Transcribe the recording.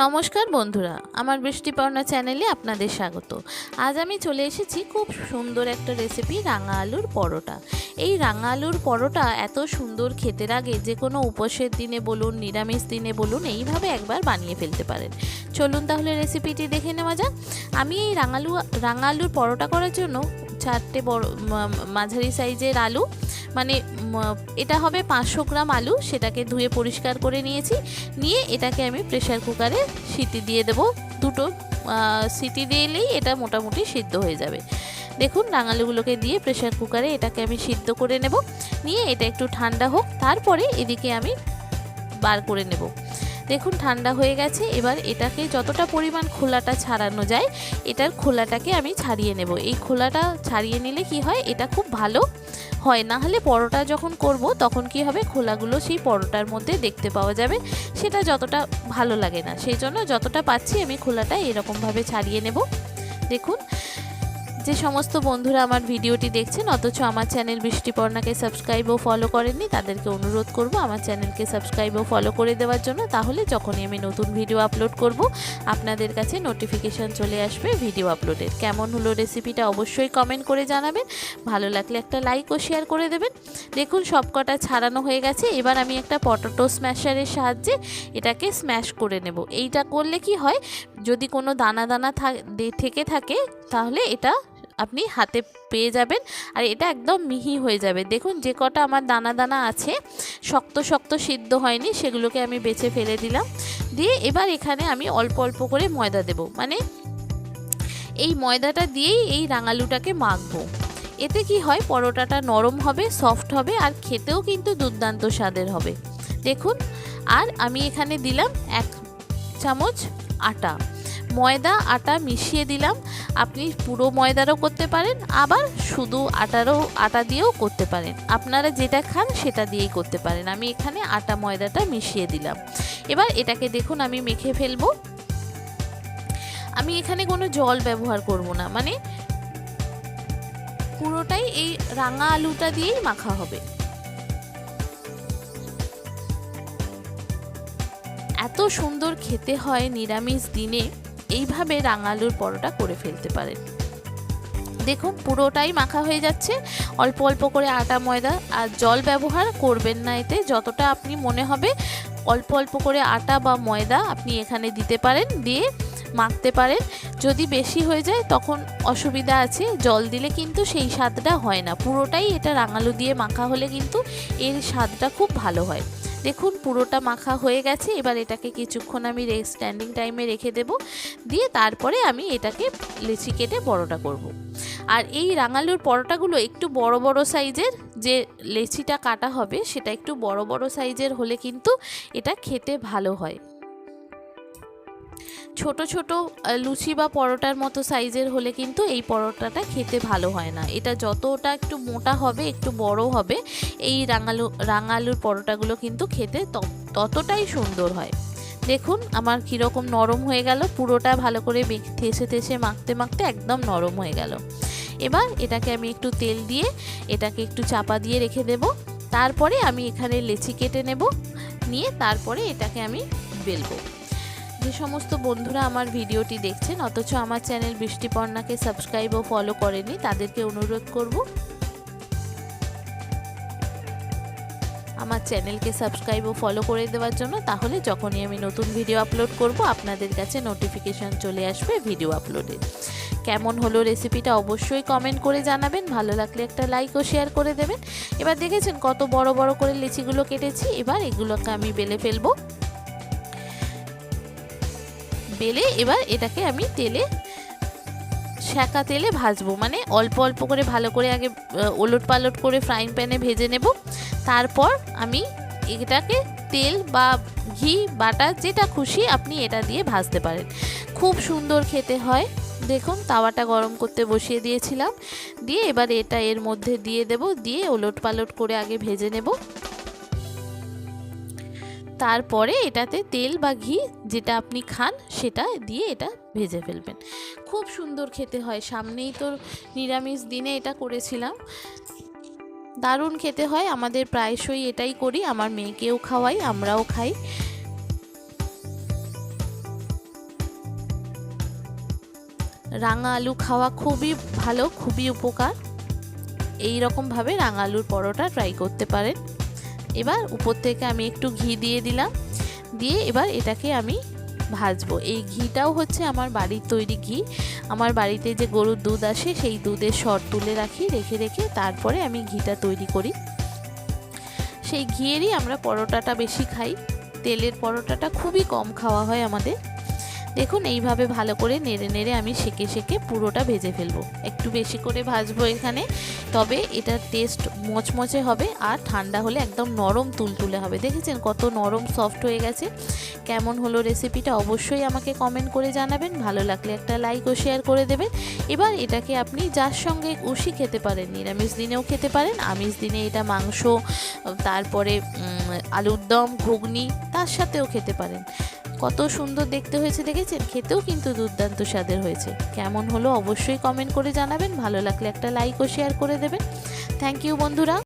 নমস্কার বন্ধুরা, আমার বৃষ্টিপর্ণা চ্যানেলে আপনাদের স্বাগত। আজ আমি চলে এসেছি খুব সুন্দর একটা রেসিপি রাঙা আলুর পরোটা। এই রাঙা আলুর পরোটা এত সুন্দর খেতে লাগে, যে কোনো উপোসের দিনে বলুন, নিরামিষ দিনে বলুন, এইভাবে একবার বানিয়ে ফেলতে পারেন। চলুন তাহলে রেসিপিটি দেখে নেওয়া যাক। আমি এই রাঙালু, রাঙা আলুর পরোটা করার জন্য চারটে বড় মাঝারি সাইজের আলু। মানে এটা হবে পাঁচশো গ্রাম আলু, সেটাকে ধুয়ে পরিষ্কার করে নিয়েছি। নিয়ে এটাকে আমি প্রেশার কুকারে সিটি দিয়ে দেব। দুটো সিটি দিলেই এটা মোটামুটি সিদ্ধ হয়ে যাবে। দেখুন রাঙালুগুলোকে দিয়ে প্রেশার কুকারে এটাকে আমি সিদ্ধ করে নেব। নিয়ে এটা একটু ঠান্ডা হোক, তারপরে এদিকে আমি বার করে নেব। দেখুন, ঠান্ডা হয়ে গেছে। এবার এটাকে যতটা পরিমাণ খোলাটা ছাড়ানো যায়, এটার খোলাটাকে আমি ছাড়িয়ে নেব। এই খোলাটা ছাড়িয়ে নিলে কি হয়, এটা খুব ভালো হয়। না হলে পরোটা যখন করব, তখন কি হবে, খোলাগুলো সেই পরোটার মধ্যে দেখতে পাওয়া যাবে। সেটা যতটা ভালো লাগে না। সেই জন্য যতটা পাচ্ছি, আমি খোলাটা এরকমভাবে ছাড়িয়ে নেব। দেখুন যে সমস্ত বন্ধুরা আমার ভিডিওটি দেখছেন, অথচ আমার চ্যানেল বৃষ্টিপর্ণাকে সাবস্ক্রাইব ও ফলো করেননি, তাদেরকে অনুরোধ করব আমার চ্যানেলকে সাবস্ক্রাইব ও ফলো করে দেওয়ার জন্য। তাহলে যখনই আমি নতুন ভিডিও আপলোড করব, আপনাদের কাছে নোটিফিকেশান চলে আসবে ভিডিও আপলোডের কেমন হলো রেসিপিটা অবশ্যই কমেন্ট করে জানাবেন। ভালো লাগলে একটা লাইক ও শেয়ার করে দেবেন। দেখুন, সবকটা ছাড়ানো হয়ে গেছে। এবার আমি একটা পটেটো স্ম্যাশারের সাহায্যে এটাকে স্ম্যাশ করে নেব। এইটা করলে কি হয়, যদি কোনো দানা দানা থেকে থাকে, তাহলে এটা আপনি হাতে পেয়ে যাবেন। আর এটা একদম মিহি হয়ে যাবে। দেখুন, যে কটা আমার দানা দানা আছে, শক্ত শক্ত সিদ্ধ হয়নি, সেগুলোকে আমি বেছে ফেলে দিলাম। দিয়ে এবার এখানে আমি অল্প অল্প করে ময়দা দেব। মানে এই ময়দাটা দিয়েই এই রাঙালুটাকে মাখবো। এতে কি হয়, পরোটাটা নরম হবে, সফট হবে, আর খেতেও কিন্তু দুর্দান্ত স্বাদের হবে। দেখুন, আর আমি এখানে দিলাম এক চামচ আটা। ময়দা, আটা মিশিয়ে দিলাম। আপনি পুরো ময়দারও করতে পারেন, আবার শুধু আটারও, আটা দিয়েও করতে পারেন। আপনারা যেটা খান সেটা দিয়েই করতে পারেন। আমি এখানে আটা, ময়দাটা মিশিয়ে দিলাম। এবার এটাকে দেখুন আমি মেখে ফেলব। আমি এখানে কোনো জল ব্যবহার করব না মানে পুরোটাই এই রাঙা আলুটা দিয়েই মাখা হবে। এত সুন্দর খেতে হয় নিরামিষ দিনে। এইভাবে রাঙালুর পরোটা করে ফেলতে পারেন। দেখুন, পুরোটাই মাখা হয়ে যাচ্ছে। অল্প অল্প করে আটা, ময়দা আর জল ব্যবহার করবেন না এতে। যতটা আপনি মনে হবে, অল্প অল্প করে আটা বা ময়দা আপনি এখানে দিতে পারেন, দিয়ে মাখতে পারেন। যদি বেশি হয়ে যায়, তখন অসুবিধা আছে। জল দিলে কিন্তু সেই স্বাদটা হয় না। পুরোটাই এটা রাঙালু দিয়ে মাখা হলে কিন্তু এর স্বাদটা খুব ভালো হয়। দেখুন, পুরোটা মাখা হয়ে গেছে। এবার এটাকে কিছুক্ষণ আমি স্ট্যান্ডিং টাইমে রেখে দেব। দিয়ে তারপরে আমি এটাকে লেচি কেটে বড়টা করব। আর এই রাঙালুর পরোটাগুলো একটু বড় বড় সাইজের, যে লেচিটা কাটা হবে, সেটা একটু বড় বড় সাইজের হলে কিন্তু এটা খেতে ভালো হয়। ছোট ছোট লুচি বা পরোটার মতো সাইজের হলে কিন্তু এই পরোটাটা খেতে ভালো হয় না। এটা যতটা একটু মোটা হবে, একটু বড় হবে, এই রাঙালু, রাঙালুর পরোটাগুলো কিন্তু খেতে ততটাই সুন্দর হয়। দেখুন, আমার কীরকম নরম হয়ে গেল, পুরোটা ভালো করে থেসে থেসে মাখতে মাখতে একদম নরম হয়ে গেল। এবার এটাকে আমি একটু তেল দিয়ে এটাকে একটু চাপা দিয়ে রেখে দেব। তারপরে আমি এখানে লেচি কেটে নেব, নিয়ে তারপরে এটাকে আমি বেলবো। যে সমস্ত বন্ধুরা আমার ভিডিওটি দেখছেন, অথচ আমার চ্যানেল বৃষ্টিপর্ণাকে সাবস্ক্রাইব ও ফলো করেনি তাদেরকে অনুরোধ করব আমার চ্যানেলকে সাবস্ক্রাইব ও ফলো করে দেওয়ার জন্য। তাহলে যখনই আমি নতুন ভিডিও আপলোড করব, আপনাদের কাছে নোটিফিকেশন চলে আসবে ভিডিও আপলোডের কেমন হলো রেসিপিটা অবশ্যই কমেন্ট করে জানাবেন, ভালো লাগলে একটা লাইক ও শেয়ার করে দেবেন। এবার দেখেছেন কত বড় বড় করে লিচিগুলো কেটেছি, এবার এগুলোকে আমি বেলে ফেলব। বেলে এবার এটাকে আমি তেলে শ্যাকা তেলে ভাজবো। মানে অল্প অল্প করে ভালো করে আগে ওলট পালট করে ফ্রাইং প্যানে ভেজে নেব। তারপর আমি এটাকে তেল বা ঘি, বাটার, যেটা খুশি আপনি এটা দিয়ে ভাজতে পারেন। খুব সুন্দর খেতে হয়। দেখুন, তাওয়াটা গরম করতে বসিয়ে দিয়েছিলাম। দিয়ে এবার এটা এর মধ্যে দিয়ে দেব। দিয়ে ওলট পালট করে আগে ভেজে নেব। তারপরে এটাতে তেল বা ঘি যেটা আপনি খান, সেটা দিয়ে এটা ভেজে ফেলবেন। খুব সুন্দর খেতে হয়। সামনেই তো নিরামিষ দিনে এটা করেছিলাম। দারুণ খেতে হয়। আমাদের প্রায়শই এটাই করি। আমার মেয়েকেও খাওয়াই, আমরাও খাই। রাঙা আলু খাওয়া খুবই ভালো, খুবই উপকার। এই রকমভাবে রাঙা আলুর পরোটা ট্রাই করতে পারেন। এবার উপর থেকে আমি একটু ঘি দিয়ে দিলাম। দিয়ে এবার এটাকে আমি ভাজবো। এই ঘিটাও হচ্ছে আমার বাড়ির তৈরি ঘি। আমার বাড়িতে যে গরুর দুধ আসে, সেই দুধের সর তুলে রাখি, রেখে রেখে তারপরে আমি ঘিটা তৈরি করি। সেই ঘিয়েরই আমরা পরোটাটা বেশি খাই। তেলের পরোটাটা খুবই কম খাওয়া হয় আমাদের। দেখুন, এইভাবে ভালো করে নেড়ে নেড়ে আমি সেকে সেকে পুরোটা ভেজে ফেলব। একটু বেশি করে ভাজবো এখানে, তবে এটার টেস্ট মচমচে হবে আর ঠান্ডা হলে একদম নরম তুলতুলে হবে। দেখেছেন কত নরম সফট হয়ে গেছে? কেমন হলো রেসিপিটা অবশ্যই আমাকে কমেন্ট করে জানাবেন। ভালো লাগলে একটা লাইক ও শেয়ার করে দেবেন। এবার এটাকে আপনি যার সঙ্গে খুশি খেতে পারেন, নিরামিষ দিনেও খেতে পারেন, আমিষ দিনে এটা মাংস, তারপরে আলুর দম, ঘুগনি, তার সাথেও খেতে পারেন। কত সুন্দর দেখতে হয়েছে দেখেছেন? খেতেও কিন্তু দুর্দান্ত স্বাদের হয়েছে। কেমন হলো অবশ্যই কমেন্ট করে জানাবেন। ভালো লাগলে একটা লাইক ও শেয়ার করে দেবেন। থ্যাংক ইউ বন্ধুরা।